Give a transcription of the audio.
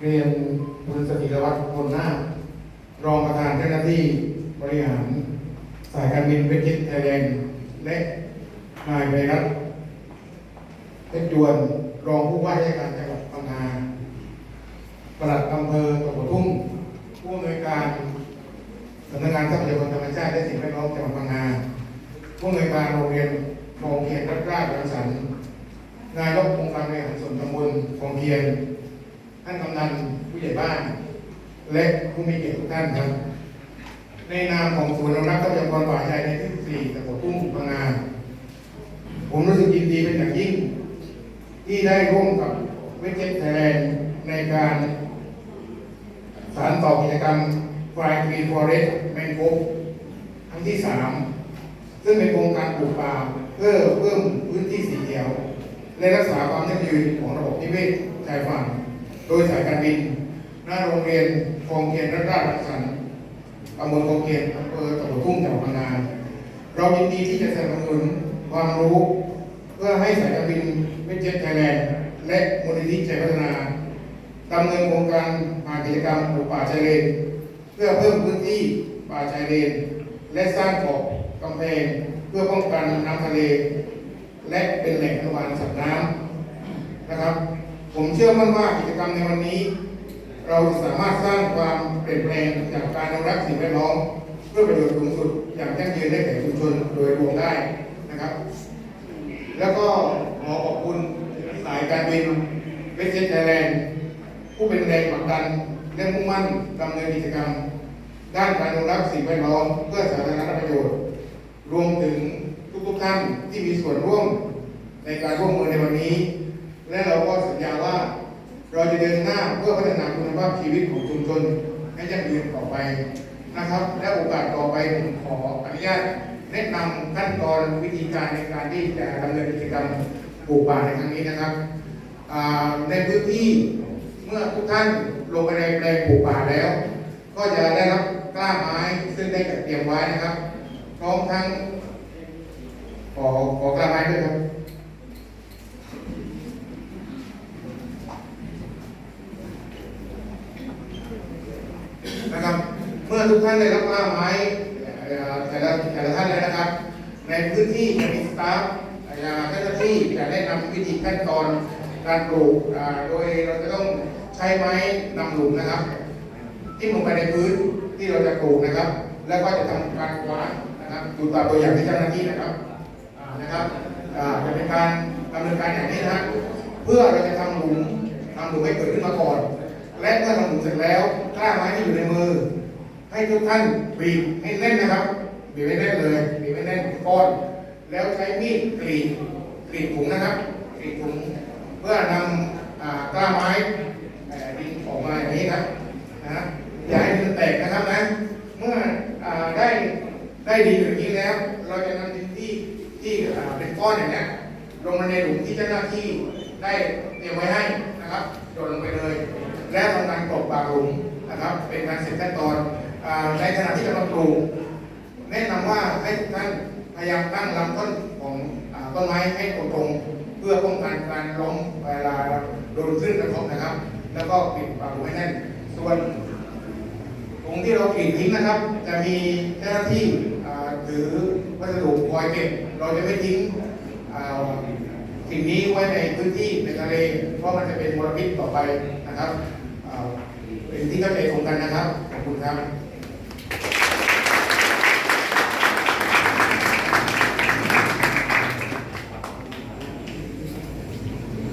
เรียนคุณสถิรวัตรคนหน้า รองประธานเจ้าหน้าที่บริหาร สายการบินเวจิตไทยแลนด์และนายไพรัตเพชรยวนรองผู้ว่าราชการจังหวัดพังงาปลัดอำเภอตะกัวทุ่งผู้อำนวยการสำนักงานทรัพยากรธรรมชาติและสิ่งแวดล้อมจังหวัดพังงาผู้อำนวยการโรงเรียนคลองเคียนรัฐราชรังสรรค์ นายกองค์การบริหารส่วนตำบลคลองเคียนท่านกำนันผู้ใหญ่บ้าน และผู้มีเกียรติทุกท่านครับ ในนามของศูนย์อนุรักษ์ทรัพยากรป่าชายในที่สี่ตะกัวทุ่งพังงาผมรู้สึกยินดีเป็นอย่างยิ่ง ที่ได้ร่วมกับเวทเจ็ตไทยแลนด์ในการสานต่อกิจกรรม Fly Green Forest m a n g r o v e ครั้งที่สามซึ่งเป็นโครงการปลูกป่าเพื่อเพิ่มพื้นที่สี และรักษาความยั่งยืนของระบบนิเวศชายฝั่ง โดยสายการบินหน้าโรงเรียนคลองเคียนรัตราชรังสรรค์ตำบลคลองเคียนอำเภอตะกัวทุ่งจังหวัดพังงาเรายินดีที่จะสนับสนุนความรู้ เพื่อให้สายการบินเวทเจ็ตไทยแลนด์และมูลนิธิชัยพัฒนาดำเนินโครงการผ่านกิจกรรมปลูกป่าชายเลน เพื่อเพิ่มพื้นที่ป่าชายเลน และสร้างเกาะกำแพงเพื่อป้องกันน้ำทะเล และเป็นแหล่งอนุบาลสัตว์น้ำนะครับ ผมเชื่อมั่นว่ากิจกรรมในวันนี้ เราจะสามารถสร้างความเปลี่ยนแปลงจากการอนุรักษ์สิ่งแวดล้อมเพื่อประโยชน์สูงสุดอย่างยั่งยืนได้แก่ชุมชนโดยรวมได้นะครับ แล้วก็ขอขอบคุณสายการบินเวสเจ็ตไทยแลนด์ผู้เป็นแรงผลักดันและมุ่งมั่นดำเนินกิจกรรม ด้านการอนุรักษ์สิ่งแวดล้อมเพื่อสาธารณประโยชน์ รวมถึง ท่านที่มีส่วนร่วมในการร่วมมือในวันนี้ และเราก็สัญญาว่า เราจะเดินหน้าเพื่อพัฒนาคุณภาพชีวิตของชุมชนให้ยั่งยืนต่อไปนะครับ และโอกาสต่อไปผมขออนุญาตแนะนำขั้นตอนวิธีการในการที่จะดำเนินกิจกรรมปลูกป่าในครั้งนี้นะครับในพื้นที่เมื่อทุกท่านลงไปในแปลงปลูกป่าแล้ว ก็จะได้รับกล้าไม้ซึ่งได้จัดเตรียมไว้นะครับพร้อมทั้ง ขอขอกล้าไม้ด้วยครับนะครับ เมื่อทุกท่านได้รับกล้าไม้อ่อแต่ละแต่ละท่านแล้วนะครับ ในพื้นที่จะมีสตาฟเอ่อเจ้าหน้าที่จะได้นำวิธีขั้นตอนการปลูกโดยเราจะต้องใช้ไม้นำหลุมนะครับ ที่ลงไปในพื้นที่เราจะปลูกนะครับ แล้วก็จะทำการวางนะครับดูตามตัวอย่างที่เจ้าหน้าที่นะครับ นะครับจะเป็นการดำเนินการอย่างนี้นะฮะเพื่อเราจะทำหลุมทำหลุมให้เกิดขึ้นมาก่อน และเมื่อทำหลุมเสร็จแล้วกล้าไม้ที่อยู่ในมือ ให้ทุกท่านบีบให้แน่นนะครับบีบให้แน่นเลยบีบให้แน่นก้อน แล้วใช้มีดกรีดกรีดถุงนะครับกรีดถุงเพื่อนำกล้าไม้ดินออกมาอย่างนี้นะฮะอย่าให้ดินแตกนะครับนะเมื่อได้ได้ดินอย่างนี้แล้ว เราจะนำดินที่ที่อ่าเป็น ก้อนอย่างนี้ยลงมาในหลุมที่เจ้าหน้าที่ได้เตรียมไว้ให้นะครับโยนลงไปเลย และทำการกรบปากหลุมนะครับ เป็นการเสร็จขั้นตอนอในขณะที่กำลังปลูกแนะนำว่าให้ท่านพยายามตั้งลำต้นของต้นไม้ให้ตรงๆเพื่อป้องกันการล้มเวลาโดนคลื่นกระทบนะครับ แล้วก็ปิดปากหูให้แน่นส่วนตรงที่เรากรีดทิ้งนะครับ จะมีเจ้าหน้าที่ถือวัสดุคอยเก็บเราจะไม่ทิ้ง อ่าสิ่งนี้ไว้ในพื้นที่ในทะเล เพราะมันจะเป็นมลพิษต่อไปนะครับเป็นที่เข้าใจตรงกันนะครับ ขอบคุณครับ